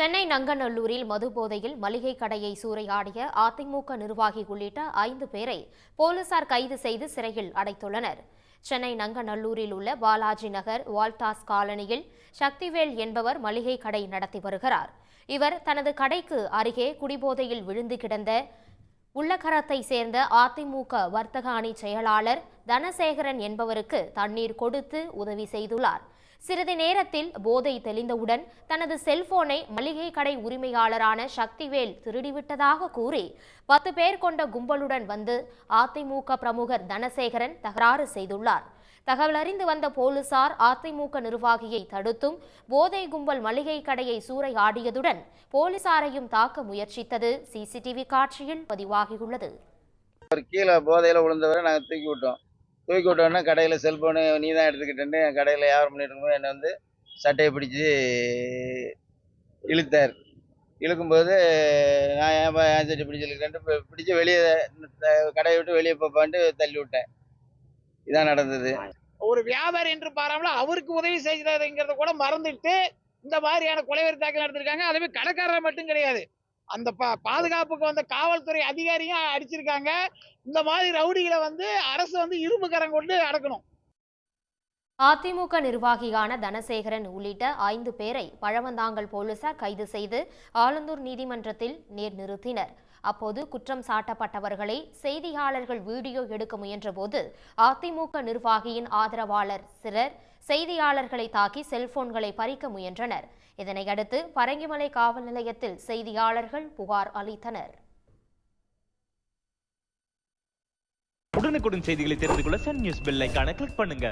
சென்னை நங்கநல்லூரில் மதுபோதையில் மளிகை கடையை சூறையாடிய அதிமுக நிர்வாகி உள்ளிட்ட ஐந்து பேரை போலீசார் கைது செய்து சிறையில் அடைத்துள்ளனர். சென்னை நங்கநல்லூரில் உள்ள பாலாஜி நகர் வால்டாஸ் காலனியில் சக்திவேல் என்பவர் மளிகை கடை நடத்தி வருகிறார். இவர் தனது கடைக்கு அருகே குடிபோதையில் விழுந்து கிடந்த உள்ளகரத்தை சேர்ந்த அதிமுக வர்த்தக அணி செயலாளர் தனசேகரன் என்பவருக்கு தண்ணீர் கொடுத்து உதவி செய்துள்ளார். சிறிது நேரத்தில் போதை தெளிந்தவுடன் தனது செல்போனை மளிகை கடை உரிமையாளரான சக்திவேல் திருடிவிட்டதாக கூறி பத்து பேர் கொண்ட கும்பலுடன் வந்து அதிமுக பிரமுகர் தனசேகரன் தகராறு செய்துள்ளார். தகவல் அறிந்து வந்த போலீசார் அதிமுக நிர்வாகியை தடுத்தும் போதை கும்பல் மளிகை கடையை சூறையாடியதுடன் போலீசாரையும் தாக்க முயற்சித்தது. சிசிடிவி காட்சியில் பதிவாகியுள்ளது. அவர் கீழே போதையில் விழுந்தவரை நாங்கள் தூக்கி விட்டோம். தூக்கி விட்டோன்னே கடையில் செல்ஃபோனு நீ தான் எடுத்துக்கிட்டேன்னு கடையில் யார் பண்ணிட்டு இருக்கும்போது என்னை வந்து சட்டையை பிடிச்சி இழுத்தார். இழுக்கும்போது நான் ஏன் ஏன் சட்டை பிடிச்சி இழுக்கிறேன்ட்டு பிடிச்சி வெளியே கடையை விட்டு வெளியே போப்பான்ட்டு தள்ளி விட்டேன். இதான் நடந்தது. ஒரு வியாபாரி என்று பாராமல் அவருக்கு உதவி செய்கிறதுங்கிறத கூட மறந்துட்டு இந்த மாதிரியான கொலைவெறி தாக்கல் நடத்திருக்காங்க. அதுவே கடைக்காரர் மட்டும் கிடையாது. அந்த பா பாதுகாப்புக்கு வந்த காவல்துறை அதிகாரியும் அடிச்சிருக்காங்க. இந்த மாதிரி ரவுடிகளை வந்து அரசு வந்து இரும்பு கரம் கொண்டு அடக்கணும். அதிமுக நிர்வாகியான தனசேகரன் உள்ளிட்ட ஐந்து பேரை பழவந்தாங்கல் போலீசார் கைது செய்து ஆலந்தூர் நீதிமன்றத்தில் நேர் நிறுத்தினர். அப்போது குற்றம் சாட்டப்பட்டவர்களை செய்தியாளர்கள் வீடியோ எடுக்க முயன்றபோது அதிமுக நிர்வாகியின் ஆதரவாளர் சிலர் செய்தியாளர்களை தாக்கி செல்போன்களை பறிக்க முயன்றனர். இதனையடுத்து பரங்கிமலை காவல் நிலையத்தில் செய்தியாளர்கள் புகார் அளித்தனர். உடனுக்குடன் செய்திகளை தெரிந்து கொள்ள சன் நியூஸ் பெல் கிளிக் பண்ணுங்க.